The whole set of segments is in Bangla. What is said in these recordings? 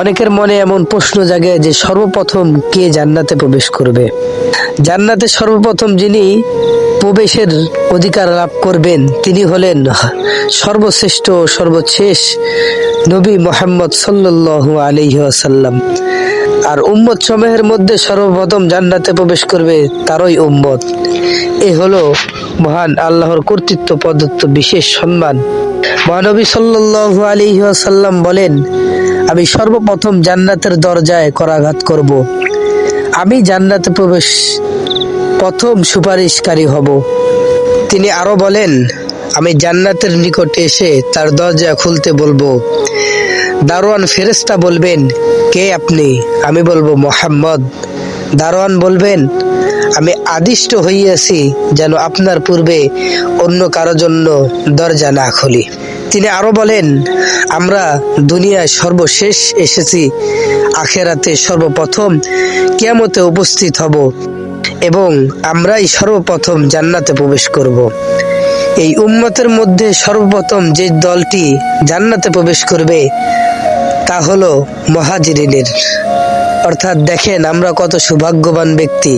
অনেকের মনে এমন প্রশ্ন জাগে যে সর্বপ্রথম কে জান্নাতে প্রবেশ করবে? জান্নাতে সর্বপ্রথম যিনি প্রবেশের অধিকার লাভ করবেন, তিনি হলেন সর্বশ্রেষ্ঠ সর্বশেষ নবী মোহাম্মদ সাল্লাল্লাহু আলাইহি ওয়াসাল্লাম। আর উম্মত সমূহের মধ্যে সর্বপ্রথম জান্নাতে প্রবেশ করবে তারই উম্মত। এ হলো মহান আল্লাহর কর্তৃত্ব, প্রদত্ত বিশেষ সম্মান। মহানবী সাল্লাল্লাহু আলাইহি ওয়াসাল্লাম বলেন আমি সর্বপ্রথম জান্নাতের দরজায় করাঘাত করব। আমি জান্নাতে প্রবেশ প্রথম সুপারিশকারী হব। তিনি আরও বলেন, আমি জান্নাতের নিকট এসে তার দরজা খুলতে বলব। দারোয়ান ফেরেস্তা বলবেন, কে আপনি? আমি বলব, মোহাম্মদ। দারোয়ান বলবেন, আমি আদিষ্ট হইয়াছি যেন আপনার পূর্বে অন্য কারও জন্য দরজা না খুলি। তিনি আরও বলেন, আমরা দুনিয়ায় সর্বশেষ এসেছি, আখেরাতে সর্বপ্রথম কিয়ামতে উপস্থিত হব এবং আমরাই সর্বপ্রথম জান্নাতে প্রবেশ করব। এই উম্মতের মধ্যে সর্বপ্রথম যে দলটি জান্নাতে প্রবেশ করবে, তা হলো মহাজিরিনের। অর্থাৎ দেখেন আমরা কত সৌভাগ্যবান ব্যক্তি।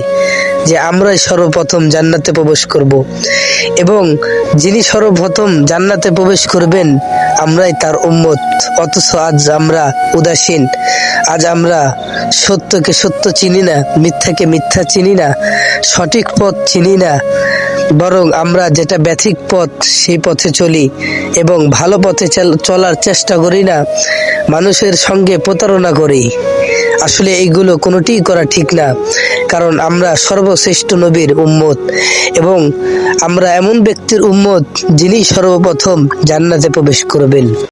যে আমরাই সর্বপ্রথম জান্নাতে প্রবেশ করব। এবং যিনি সর্বপ্রথম জান্নাতে প্রবেশ করবেন, আমরাই তার উম্মত। অথচ আজ আমরা উদাসীন। আজ আমরা সত্যকে সত্য চিনি না, মিথ্যাকে মিথ্যা চিনি না, সঠিক পথ চিনি না। বরং আমরা যেটা ব্যথিক পথ, সেই পথে চলি এবং ভালো পথে চল- চলার চেষ্টা করি না, মানুষের সঙ্গে প্রতারণা করি। আসলে এইগুলো কোনোটিই করা ঠিক না। কারণ আমরা সর্বশ্রেষ্ঠ নবীর উম্মত এবং আমরা এমন ব্যক্তির উম্মত যিনি সর্বপ্রথম জান্নাতে প্রবেশ করবেন।